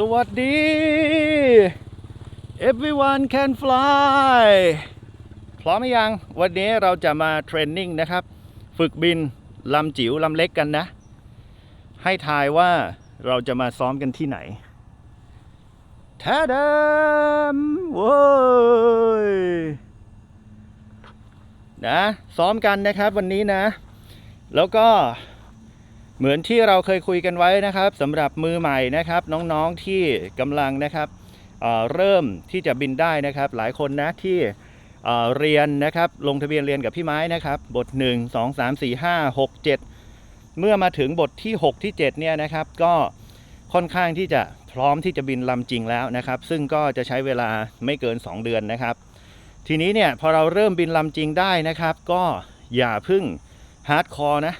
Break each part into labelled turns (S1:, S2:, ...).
S1: สวัสดี everyone can fly พร้อมหรือยัง วันนี้เราจะมาเทรนนิ่งนะครับ ฝึกบินลำจิ๋วลำเล็กกันนะ ให้ทายว่าเราจะมาซ้อมกันที่ไหนท้าดมโว้ยนะ ซ้อมกันนะครับวันนี้นะ แล้วก็ เหมือนที่เราเคยคุยกันไว้นะครับสำหรับมือใหม่นะครับ น้องๆที่กำลังนะครับเเริ่มที่จะบินได้นะครับ หลายคนนะที่เเรียนนะครับ ลงทะเบียนเรียนกับพี่ไม้นะครับ บท 1 2 3 4 5 6 7 เมื่อมาถึงบทที่ 6 ที่ 7 เนี่ยนะครับ ก็ค่อนข้างที่จะพร้อมที่จะบินลำจริงแล้วนะครับ ซึ่งก็จะใช้เวลาไม่เกิน 2 เดือนนะครับ ทีนี้เนี่ยพอเราเริ่มบินลำจริงได้นะครับ ก็อย่าพึ่งฮาร์ดคอร์นะ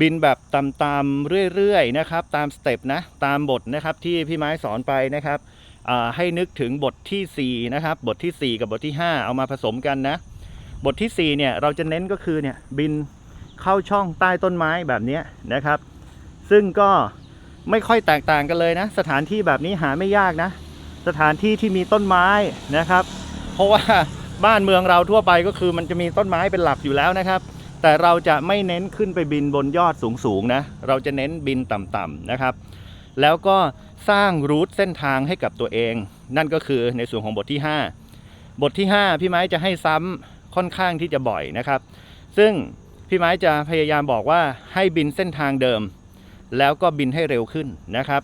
S1: บินแบบตามๆเรื่อยๆนะครับตามสเต็ปนะตามบทนะครับที่พี่ไม้สอนไปนะครับให้นึกถึงบททีสี่4 นะครับ บททีสี่ 4 กับบทที่ 5 เอามาผสมกันนะ บททีสี่ 4 เนี่ยเราจะเน้นก็คือเนี่ยบินเข้าช่องใต้ต้นไม้แบบนี้นะครับ ซึ่งก็ไม่ค่อยแตกต่างกันเลยนะ สถานที่แบบนี้หาไม่ยากนะ สถานที่ที่มีต้นไม้นะครับ เพราะว่าบ้านเมืองเราทั่วไปก็คือมันจะมีต้นไม้เป็นหลักอยู่แล้วนะครับ แต่เราจะไม่เน้นขึ้นไปบินบนยอดสูงๆนะ เราจะเน้นบินต่ำๆนะครับ แล้วก็สร้างรูทเส้นทางให้กับตัวเอง นั่นก็คือในส่วนของบทที่ 5 บทที่ 5 พี่ไม้จะให้ซ้ำค่อนข้างที่จะบ่อยนะครับ ซึ่งพี่ไม้จะพยายามบอกว่าให้บินเส้นทางเดิม แล้วก็บินให้เร็วขึ้นนะครับ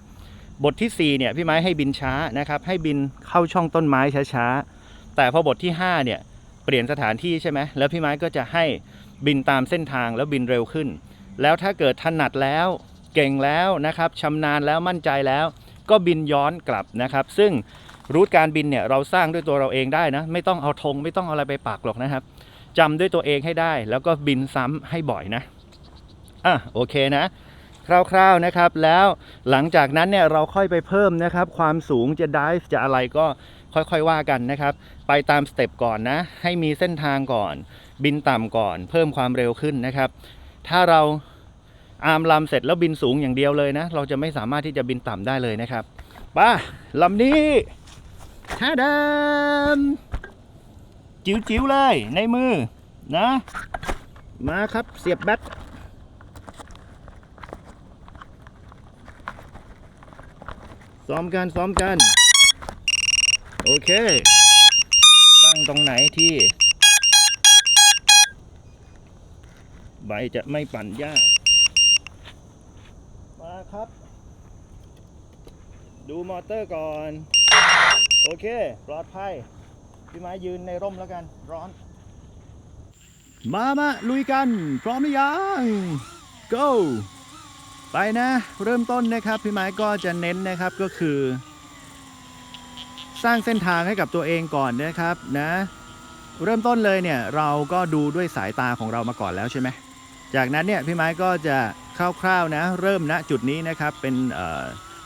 S1: บทที่4เนี่ยพี่ไม้ให้บินช้านะครับ ให้บินเข้าช่องต้นไม้ช้าๆแต่พอบทที่5เนี่ยเปลี่ยนสถานที่ใช่ไหมแล้วพี่ไม้ก็จะให้ บินตามเส้นทางแล้วบินเร็วขึ้น แล้วถ้าเกิดถนัดแล้วเก่งแล้วนะครับชำนาญแล้วมั่นใจแล้ว ก็บินย้อนกลับนะครับ ซึ่งรูทการบินเนี่ยเราสร้างด้วยตัวเราเองได้นะ ไม่ต้องเอาธงไม่ต้องเอาอะไรไปปักหรอกนะครับจำด้วยตัวเองให้ได้ แล้วก็บินซ้ำให้บ่อยนะอะโอเคนะ คร่าวๆนะครับ แล้วหลังจากนั้นเนี่ยเราค่อยไปเพิ่มนะครับ ความสูงจะดิฟจะอะไรก็ค่อยๆว่ากันนะครับ ไปตามสเต็ปก่อนนะ ให้มีเส้นทางก่อน บินต่ำก่อน เพิ่มความเร็วขึ้นนะครับ ถ้าเราอาร์มลำเสร็จแล้วบินสูงอย่างเดียวเลยนะ เราจะไม่สามารถที่จะบินต่ำได้เลยนะครับป้าลำนี้ท่าดมจิ๋วๆเลยในมือนะ มาครับเสียบแบตซ้อมกันซ้อมกัน โอเค ตั้งตรงไหนที่ ใบจะไม่ปั่นหญ้า มาครับ ดูมอเตอร์ก่อน โอเค ปลอดภัย พี่ไม้ยืนในร่มแล้วกัน ร้อน มามาลุยกัน พร้อมหรือยัง go ไปนะ เริ่มต้นนะครับพี่ไม้ก็จะเน้นนะครับก็คือ สร้างเส้นทางให้กับตัวเองก่อนนะครับนะ เริ่มต้นเลยเนี่ยเราก็ดูด้วยสายตาของเรามาก่อนแล้วใช่ไหม จากนั้นเนี่ยพี่ไม้ก็จะคร่าวๆนะเริ่มณจุดนี้นะครับเป็น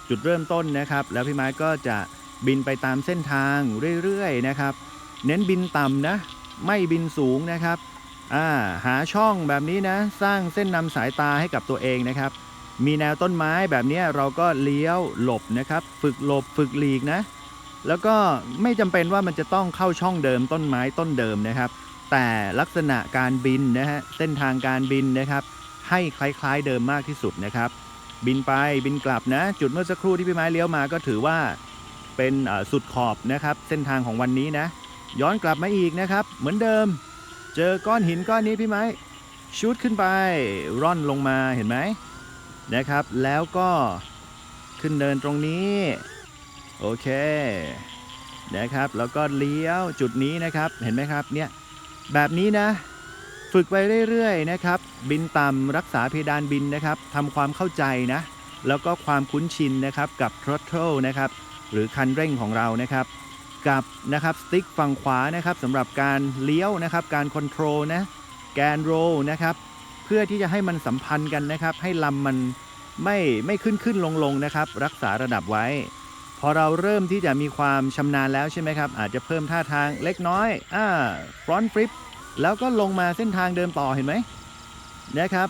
S1: จุดเริ่มต้นนะครับ แล้วพี่ไม้ก็จะบินไปตามเส้นทางเรื่อยๆนะครับ เน้นบินต่ำนะไม่บินสูงนะครับาหาช่องแบบนี้นะสร้างเส้นนำสายตาให้กับตัวเองนะครับ มีแนวต้นไม้แบบนี้เราก็เลี้ยวหลบนะครับ ฝึกหลบฝึกหลีกนะ แล้วก็ไม่จำเป็นว่ามันจะต้องเข้าช่องเดิมต้นไม้ต้นเดิมนะครับ แต่ลักษณะการบินนะฮะเส้นทางการบินนะครับ ให้คล้ายๆเดิมมากที่สุดนะครับ บินไปบินกลับนะ จุดเมื่อสักครู่ที่พี่ไม้เลี้ยวมาก็ถือว่าเป็นสุดขอบนะครับ เส้นทางของวันนี้นะ ย้อนกลับมาอีกนะครับ เหมือนเดิม เจอก้อนหินก้อนนี้พี่ไม้ชูดขึ้นไปร่อนลงมาเห็นไหมนะครับ แล้วก็ขึ้นเดินตรงนี้ โอเคนะครับ แล้วก็เลี้ยวจุดนี้นะครับ เห็นไหมครับเนี่ย แบบนี้นะ ฝึกไปเรื่อยๆนะครับ บินต่ำรักษาเพดานบินนะครับทำความเข้าใจนะ แล้วก็ความคุ้นชินนะครับกับ throttle นะครับ หรือคันเร่งของเรานะครับ กับนะครับสติ๊กฝั่งขวานะครับสำหรับการเลี้ยวนะครับการคอนโทรลนะแกนโรลนะครับเพื่อที่จะให้มันสัมพันธ์กันนะครับ ให้ลำมันไม่ไม่ขึ้นขึ้นลงลงนะครับ รักษาระดับไว้ พอเราเริ่มที่จะมีความชำนาญแล้วใช่ไหมครับ อาจจะเพิ่มท่าทางเล็กน้อย อ่าฟรอนต์ฟลิป แล้วก็ลงมาเส้นทางเดิมต่อเห็นไหมนะครับ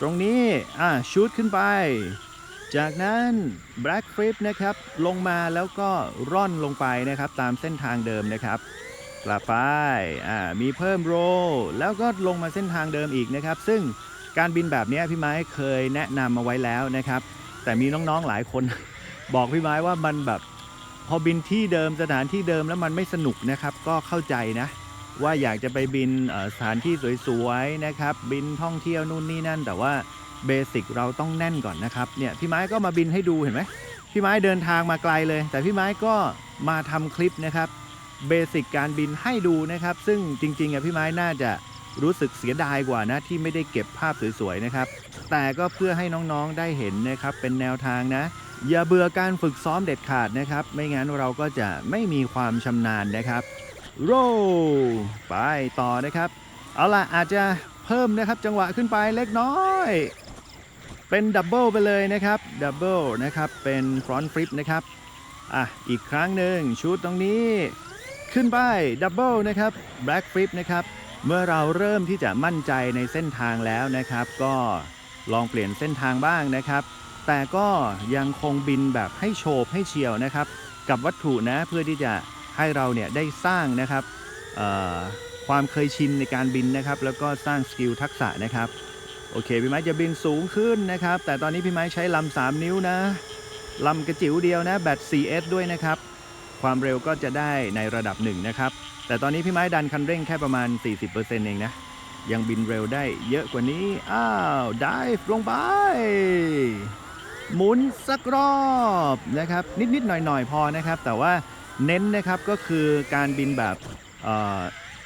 S1: ตรงนี้ อ่าชูดขึ้นไป จากนั้น Black Flip นะครับ ลงมาแล้วก็ร่อนลงไปนะครับ ตามเส้นทางเดิมนะครับ กลับไป อ่า มีเพิ่มโรแล้วก็ลงมาเส้นทางเดิมอีกนะครับ ซึ่งการบินแบบนี้พี่ไม้เคยแนะนำมาไว้แล้วนะครับ แต่มีน้องๆหลายคน บอกพี่ไม้ว่ามันแบบพอบินที่เดิมสถานที่เดิมแล้วมันไม่สนุกนะครับ ก็เข้าใจนะ ว่าอยากจะไปบินสถานที่สวยๆนะครับ บินท่องเที่ยวนู่นนี่นั่น แต่ว่าเบสิกเราต้องแน่นก่อนนะครับเนี่ยพี่ไม้ก็มาบินให้ดูเห็นไหมพี่ไม้เดินทางมาไกลเลย แต่พี่ไม้ก็มาทำคลิปนะครับเบสิกการบินให้ดูนะครับ ซึ่งจริงๆอะพี่ไม้น่าจะรู้สึกเสียดายกว่านะที่ไม่ได้เก็บภาพสวยๆนะครับ แต่ก็เพื่อให้น้องๆได้เห็นนะครับเป็นแนวทางนะ อย่าเบื่อการฝึกซ้อมเด็ดขาดนะครับ ไม่งั้นเราก็จะไม่มีความชำนาญนะครับ โรไปต่อนะครับ เอาล่ะอาจจะเพิ่มนะครับจังหวะขึ้นไปเล็กน้อย เป็นดับเบิลไปเลยนะครับดับเบิลนะครับเป็นฟรอนต์ฟลิปนะครับอะอีกครั้งหนึ่งชุดตรงนี้ ขึ้นไปดับเบิลนะครับแบล็กฟลิปนะครับเมื่อเราเริ่มที่จะมั่นใจในเส้นทางแล้วนะครับ ก็ลองเปลี่ยนเส้นทางบ้างนะครับ แต่ก็ยังคงบินแบบให้โฉบให้เฉียวนะครับ กับวัตถุนะเพื่อที่จะให้เราเนี่ยได้สร้างนะครับความเคยชินในการบินนะครับ แล้วก็สร้างสกิลทักษะนะครับโอเคพี่ไม้จะบินสูงขึ้นนะครับ แต่ตอนนี้พี่ไม้ใช้ลำ3นิ้วนะลำกระจิ๋วเดียวนะแบต 4S ด้วยนะครับ ความเร็วก็จะได้ในระดับหนึ่งนะครับ แต่ตอนนี้พี่ไม้ดันคันเร่งแค่ประมาณ 40%เองนะยังบินเร็วได้เยอะกว่านี้ อ้าว ดิฟลงไป หมุนสักรอบนะครับ นิด ๆ หน่อย ๆ พอนะครับ แต่ว่าเน้นนะครับก็คือการบินแบบ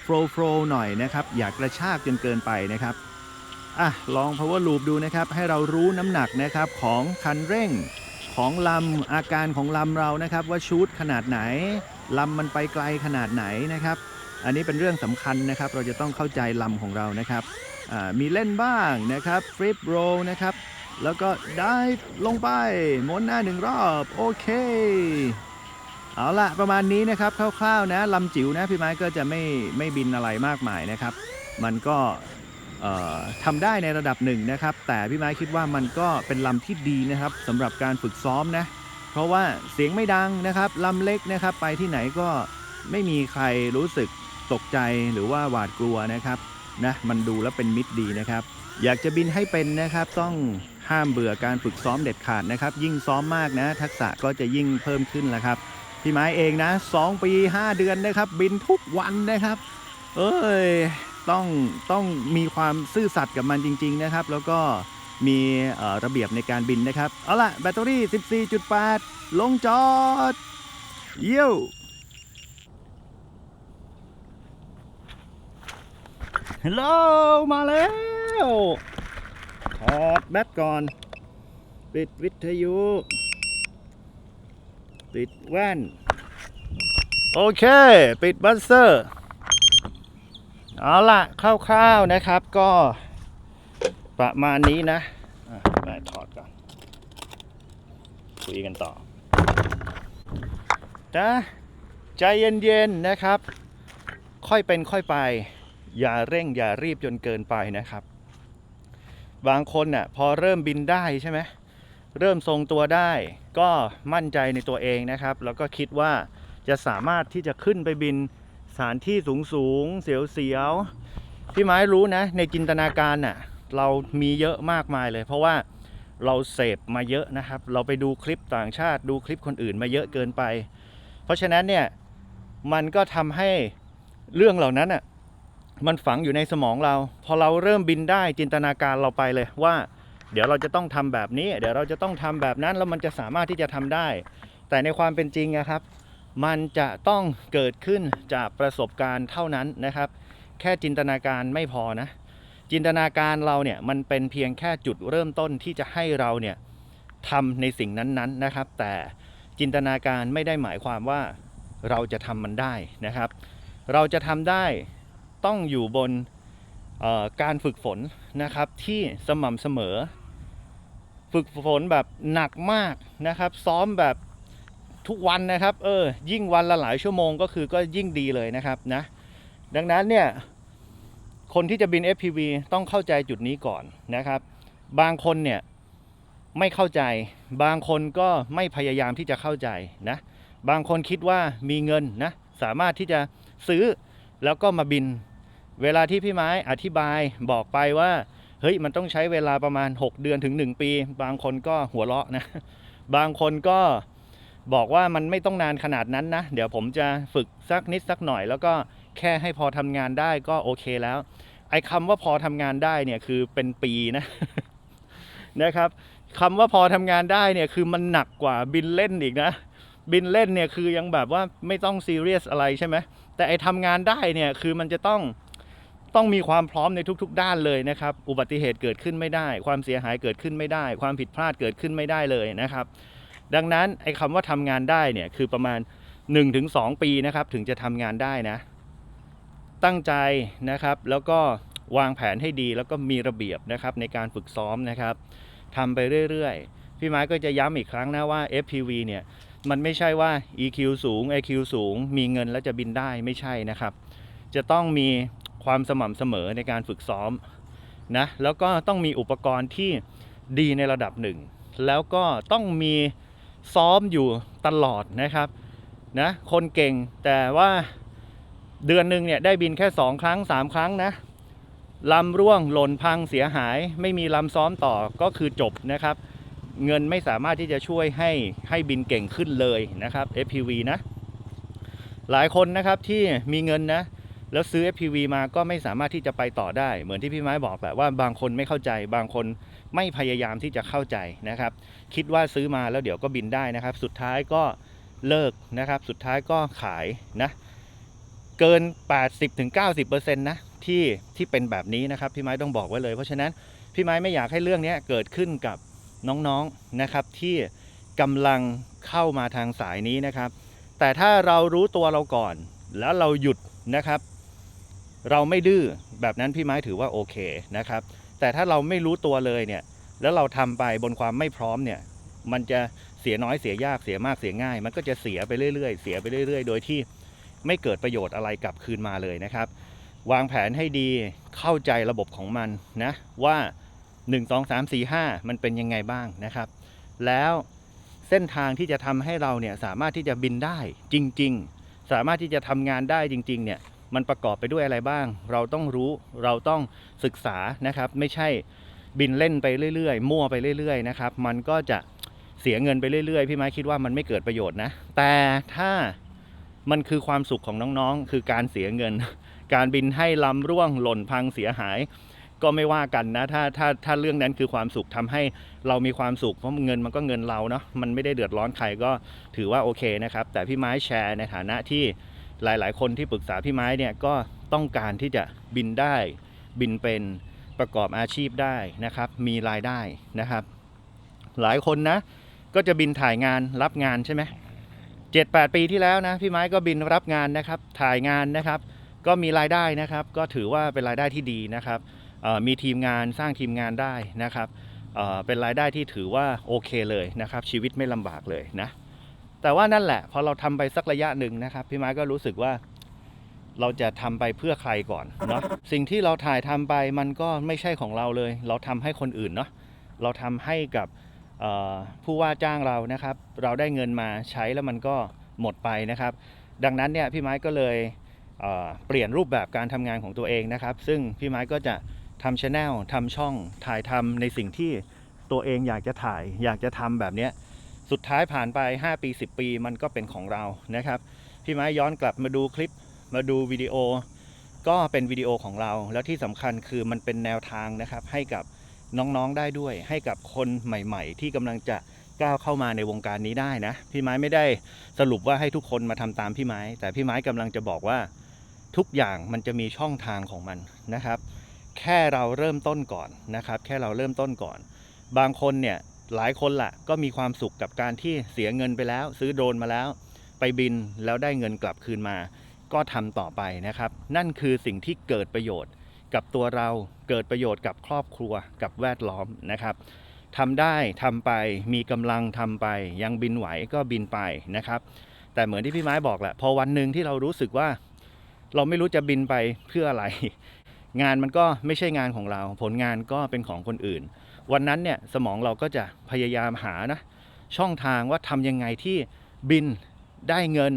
S1: โฟล์โฟล์หน่อยนะครับ อย่ากระชากจนเกินไปนะครับอะลอง power loop ดูนะครับ ให้เรารู้น้ำหนักนะครับของคันเร่งของลำอาการของลำเรานะครับว่าชูดขนาดไหนลำมันไปไกลขนาดไหนนะครับ อันนี้เป็นเรื่องสำคัญนะครับ เราจะต้องเข้าใจลำของเรานะครับมีเล่นบ้างนะครับฟลิปโรนะครับ แล้วก็ได้ลงไปหมุนหน้าหนึ่งรอบ โอเค เอาละประมาณนี้นะครับคร่าวๆนะลำจิ๋วนะพี่ไม้ก็จะไม่ไม่บินอะไรมากมายนะครับ มันก็ทำได้ในระดับหนึ่งนะครับ แต่พี่ไม้คิดว่ามันก็เป็นลำที่ดีนะครับสำหรับการฝึกซ้อมนะเพราะว่าเสียงไม่ดังนะครับลำเล็กนะครับไปที่ไหนก็ไม่มีใครรู้สึกตกใจหรือว่าหวาดกลัวนะครับนะมันดูแล้วเป็นมิตรดีนะครับ อยากจะบินให้เป็นนะครับต้อง ห้ามเบื่อการฝึกซ้อมเด็ดขาดนะครับ ยิ่งซ้อมมากนะ ทักษะก็จะยิ่งเพิ่มขึ้นแหละครับ พี่ไม้เองนะ 2 ปี 5 เดือนนะครับ บินทุกวันนะครับ เอ้ยต้องต้องมีความซื่อสัตย์กับมันจริง ๆนะครับ แล้วก็มีระเบียบในการบินนะครับ เอาล่ะ แบตเตอรี่ 14.8 ลงจอด เยี่ยวฮัลโหลมาแล้ว ถอดแบตก่อน ปิดวิทยุ ปิดแว่น โอเค ปิดบัสเซอร์ เอาละคร่าวๆนะครับก็ประมาณนี้นะม่ถอดก่อน คุยกันต่อนะใจเย็นๆนะครับ ค่อยเป็นค่อยไป อย่าเร่งอย่ารีบจนเกินไปนะครับ บางคนน่ะพอเริ่มบินได้ใช่ไหมเริ่มทรงตัวได้ ก็มั่นใจในตัวเองนะครับ แล้วก็คิดว่าจะสามารถที่จะขึ้นไปบินสถานที่สูงสูงๆเสียวเสียวๆพี่ไม้รู้นะ ในจินตนาการน่ะเรามีเยอะมากมายเลย เพราะว่าเราเสพมาเยอะนะครับ เราไปดูคลิปต่างชาติดูคลิปคนอื่นมาเยอะเกินไป เพราะฉะนั้นเนี่ยมันก็ทำให้เรื่องเหล่านั้นอะ มันฝังอยู่ในสมองเรา พอเราเริ่มบินได้จินตนาการเราไปเลยว่า เดี๋ยวเราจะต้องทำแบบนี้ เดี๋ยวเราจะต้องทำแบบนั้นแล้วมันจะสามารถที่จะทำได้ แต่ในความเป็นจริงนะครับ มันจะต้องเกิดขึ้นจากประสบการณ์เท่านั้นนะครับ แค่จินตนาการไม่พอนะ จินตนาการเราเนี่ยมันเป็นเพียงแค่จุดเริ่มต้นที่จะให้เราเนี่ยทำในสิ่งนั้นๆนะครับ แต่จินตนาการไม่ได้หมายความว่าเราจะทำมันได้นะครับ เราจะทำได้ ต้องอยู่บนการฝึกฝนนะครับที่สม่ำเสมอ ฝึกฝนแบบหนักมากนะครับ ซ้อมแบบทุกวันนะครับเออยิ่งวันละหลายชั่วโมงก็คือก็ยิ่งดีเลยนะครับนะดังนั้นเนี่ยคนที่จะบิน FPV ต้องเข้าใจจุดนี้ก่อนนะครับ บางคนเนี่ยไม่เข้าใจ บางคนก็ไม่พยายามที่จะเข้าใจนะบางคนคิดว่ามีเงินนะสามารถที่จะซื้อแล้วก็มาบิน เวลาที่พี่ไม้อธิบายบอกไปว่า เฮ้ยมันต้องใช้เวลาประมาณ 6 เดือนถึง 1 ปี บางคนก็หัวเราะนะ บางคนก็บอกว่ามันไม่ต้องนานขนาดนั้นนะ เดี๋ยวผมจะฝึกสักนิดสักหน่อย แล้วก็แค่ให้พอทำงานได้ก็โอเคแล้ว ไอ้คำว่าพอทำงานได้เนี่ยคือเป็นปีนะนะครับคำว่าพอทำงานได้เนี่ยคือมันหนักกว่าบินเล่นอีกนะ บินเล่นเนี่ยคือยังแบบว่าไม่ต้องซีเรียสอะไรใช่ไหมแต่ไอ้ทำงานได้เนี่ยคือมันจะต้อง ต้องมีความพร้อมในทุกๆ ด้านเลยนะครับ อุบัติเหตุเกิดขึ้นไม่ได้ ความเสียหายเกิดขึ้นไม่ได้ ความผิดพลาดเกิดขึ้นไม่ได้เลยนะครับ ดังนั้นไอ้คำว่าทำงานได้เนี่ยคือประมาณ 1-2 ปีนะครับถึงจะทำงานได้นะ ตั้งใจนะครับแล้วก็วางแผนให้ดีแล้วก็มีระเบียบนะครับในการฝึกซ้อมนะครับทำไปเรื่อยๆ พี่ไม้ก็จะย้ำอีกครั้งนะว่า FPV เนี่ยมันไม่ใช่ว่า EQ สูง IQ สูง มีเงินแล้วจะบินได้ไม่ใช่นะครับ จะต้องมี ความสม่ำเสมอในการฝึกซ้อมนะแล้วก็ต้องมีอุปกรณ์ที่ดีในระดับหนึ่ง แล้วก็ต้องมีซ้อมอยู่ตลอดนะครับนะคนเก่งแต่ว่าเดือนหนึ่งเนี่ยได้บินแค่ 2 ครั้ง 3 ครั้งนะลำร่วงหล่นพังเสียหาย ไม่มีลำซ้อมต่อก็คือจบนะครับ เงินไม่สามารถที่จะช่วยให้ให้บินเก่งขึ้นเลยนะครับ FPV นะ หลายคนนะครับที่มีเงินนะ แล้วซื้อ FPV มาก็ไม่สามารถที่จะไปต่อได้ เหมือนที่พี่ไม้บอกแหละว่าบางคนไม่เข้าใจ บางคนไม่พยายามที่จะเข้าใจนะครับ คิดว่าซื้อมาแล้วเดี๋ยวก็บินได้นะครับ สุดท้ายก็เลิกนะครับ สุดท้ายก็ขายนะ เกิน 80-90%นะที่ที่เป็นแบบนี้นะครับ พี่ไม้ต้องบอกไว้เลย เพราะฉะนั้นพี่ไม้ไม่อยากให้เรื่องนี้เกิดขึ้นกับน้องๆนะครับที่กำลังเข้ามาทางสายนี้นะครับ แต่ถ้าเรารู้ตัวเราก่อน แล้วเราหยุดนะครับ เราไม่ดื้อแบบนั้นพี่ไม้ถือว่าโอเคนะครับ แต่ถ้าเราไม่รู้ตัวเลยเนี่ย แล้วเราทำไปบนความไม่พร้อมเนี่ย มันจะเสียน้อยเสียยากเสียมากเสียง่าย มันก็จะเสียไปเรื่อยๆ เสียไปเรื่อย ๆ โดยที่ไม่เกิดประโยชน์อะไรกลับคืนมาเลยนะครับ วางแผนให้ดีเข้าใจระบบของมันนะว่า 1 2 3 4 5 มันเป็นยังไงบ้างนะครับ แล้วเส้นทางที่จะทำให้เราเนี่ยสามารถที่จะบินได้จริง ๆ สามารถที่จะทำงานได้จริง ๆ เนี่ย มันประกอบไปด้วยอะไรบ้าง เราต้องรู้เราต้องศึกษานะครับ ไม่ใช่บินเล่นไปเรื่อยๆ มั่วไปเรื่อยๆนะครับมันก็จะเสียเงินไปเรื่อยๆพี่ไม้คิดว่ามันไม่เกิดประโยชน์นะ แต่ถ้ามันคือความสุขของน้องๆ คือการเสียเงิน การบินให้ลำร่วงหล่นพังเสียหาย ก็ไม่ว่ากันนะ ถ้าถ้าถ้าเรื่องนั้นคือความสุขทำให้เรามีความสุขเพราะเงินมันก็เงินเราเนาะมันไม่ได้เดือดร้อนใครก็ถือว่าโอเคนะครับ แต่พี่ไม้แชร์ในฐานะที่ หลายๆ คนที่ปรึกษาพี่ไม้เนี่ยก็ต้องการที่จะบินได้บินเป็นประกอบอาชีพได้นะครับ มีรายได้นะครับ หลายคนนะ ก็จะบินถ่ายงานรับงานใช่ไหมเจ็ดแปดปีที่แล้วนะพี่ไม้ก็บินรับงานนะครับ ถ่ายงานนะครับ ก็มีรายได้นะครับ ก็ถือว่าเป็นรายได้ที่ดีนะครับมีทีมงานสร้างทีมงานได้นะครับเเป็นรายได้ที่ถือว่าโอเคเลยนะครับ ชีวิตไม่ลำบากเลยนะ แต่ว่านั่นแหละ พอเราทำไปสักระยะหนึ่งนะครับ พี่ไม้ก็รู้สึกว่าเราจะทำไปเพื่อใครก่อนเนาะสิ่งที่เราถ่ายทำไปมันก็ไม่ใช่ของเราเลย เราทำให้คนอื่นเนาะเราทำให้กับผู้ว่าจ้างเรานะครับ เราได้เงินมาใช้แล้วมันก็หมดไปนะครับ ดังนั้นเนี่ยพี่ไม้ก็เลยเเปลี่ยนรูปแบบการทำงานของตัวเองนะครับ ซึ่งพี่ไม้ก็จะทำช anel ทำช่องถ่ายทำในสิ่งที่ตัวเองอยากจะถ่าย อยากจะทำแบบนี้ สุดท้ายผ่านไป 5 ปี 10 ปีมันก็เป็นของเรานะครับ พี่ไม้ย้อนกลับมาดูคลิปมาดูวิดีโอ ก็เป็นวิดีโอของเรา แล้วที่สำคัญคือมันเป็นแนวทางนะครับ ให้กับน้องๆได้ด้วย ให้กับคนใหม่ ๆ ที่กำลังจะก้าวเข้ามาในวงการนี้ได้นะ พี่ไม้ไม่ได้สรุปว่าให้ทุกคนมาทำตามพี่ไม้ แต่พี่ไม้กำลังจะบอกว่าทุกอย่างมันจะมีช่องทางของมันนะครับ แค่เราเริ่มต้นก่อนนะครับ แค่เราเริ่มต้นก่อน บางคนเนี่ย หลายคนละก็มีความสุขกับการที่เสียเงินไปแล้ว ซื้อโดรนมาแล้ว ไปบินแล้วได้เงินกลับคืนมา ก็ทำต่อไปนะครับ นั่นคือสิ่งที่เกิดประโยชน์ กับตัวเราเกิดประโยชน์กับครอบครัวกับแวดล้อมนะครับทำได้ทำไปมีกำลังทำไป ยังบินไหวก็บินไปนะครับ แต่เหมือนที่พี่ไม้บอกแหละพอวันหนึ่งที่เรารู้สึกว่า เราไม่รู้จะบินไปเพื่ออะไร งานมันก็ไม่ใช่งานของเรา ผลงานก็เป็นของคนอื่น วันนั้นเนี่ยสมองเราก็จะพยายามหานะช่องทางว่าทำยังไงที่บินได้เงิน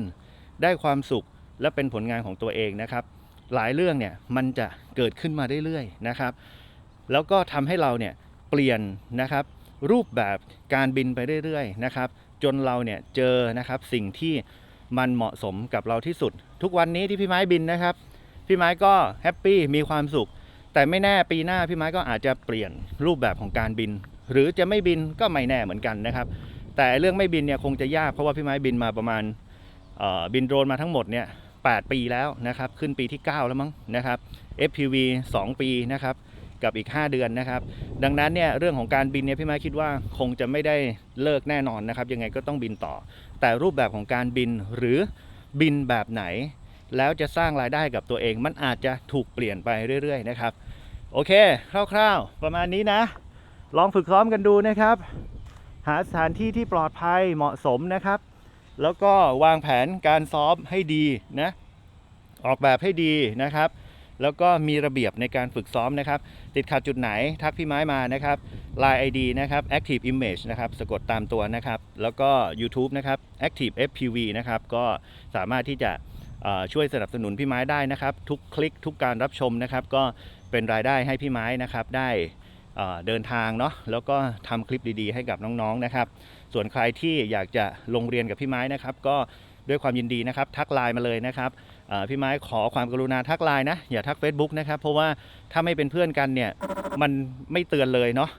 S1: ได้ความสุขและเป็นผลงานของตัวเองนะครับ หลายเรื่องเนี่ยมันจะเกิดขึ้นมาเรื่อยๆนะครับ แล้วก็ทำให้เราเนี่ยเปลี่ยนนะครับ รูปแบบการบินไปเรื่อยๆนะครับ จนเราเนี่ยเจอนะครับสิ่งที่มันเหมาะสมกับเราที่สุด ทุกวันนี้ที่พี่ไม้บินนะครับ พี่ไม้ก็แฮปปี้มีความสุข แต่ไม่แน่ปีหน้าพี่ไม้ก็อาจจะเปลี่ยนรูปแบบของการบิน หรือจะไม่บินก็ไม่แน่เหมือนกันนะครับ แต่เรื่องไม่บินเนี่ยคงจะยากเพราะว่าพี่ไม้บินมาประมาณบินโดรนมาทั้งหมดเนี่ย8ปีแล้วนะครับ ขึ้นปีที่ 9 แล้วมั้งนะครับ FPV 2 ปีนะครับกับอีก 5 เดือนนะครับ ดังนั้นเนี่ยเรื่องของการบินเนี่ยพี่ไม้คิดว่าคงจะไม่ได้เลิกแน่นอนนะครับ ยังไงก็ต้องบินต่อ แต่รูปแบบของการบินหรือบินแบบไหน แล้วจะสร้างรายได้กับตัวเอง มันอาจจะถูกเปลี่ยนไปเรื่อย ๆ นะครับ โอเค คร่าวๆ ประมาณนี้นะ ลองฝึกซ้อมกันดูนะครับ หาสถานที่ที่ปลอดภัยเหมาะสมนะครับ แล้วก็วางแผนการซ้อมให้ดีนะ ออกแบบให้ดีนะครับ แล้วก็มีระเบียบในการฝึกซ้อมนะครับ ติดขัดจุดไหนทักพี่ไม้มานะครับ Line ID นะครับ Active Image นะครับ สะกดตามตัวนะครับ แล้วก็ YouTube นะครับ Active FPV นะครับ ก็สามารถที่จะ ช่วยสนับสนุนพี่ไม้ได้นะครับ ทุกคลิกทุกการรับชมนะครับ ก็เป็นรายได้ให้พี่ไม้นะครับได้เดินทางเนาะแล้วก็ทำคลิปดีๆ ให้กับน้องๆนะครับ ส่วนใครที่อยากจะลงเรียนกับพี่ไม้นะครับ ก็ด้วยความยินดีนะครับ ทักไลน์มาเลยนะครับพี่ไม้ขอความกรุณาทักไลน์นะอย่าทัก Facebook นะครับ เพราะว่าถ้าไม่เป็นเพื่อนกันเนี่ยมันไม่เตือนเลยเนาะ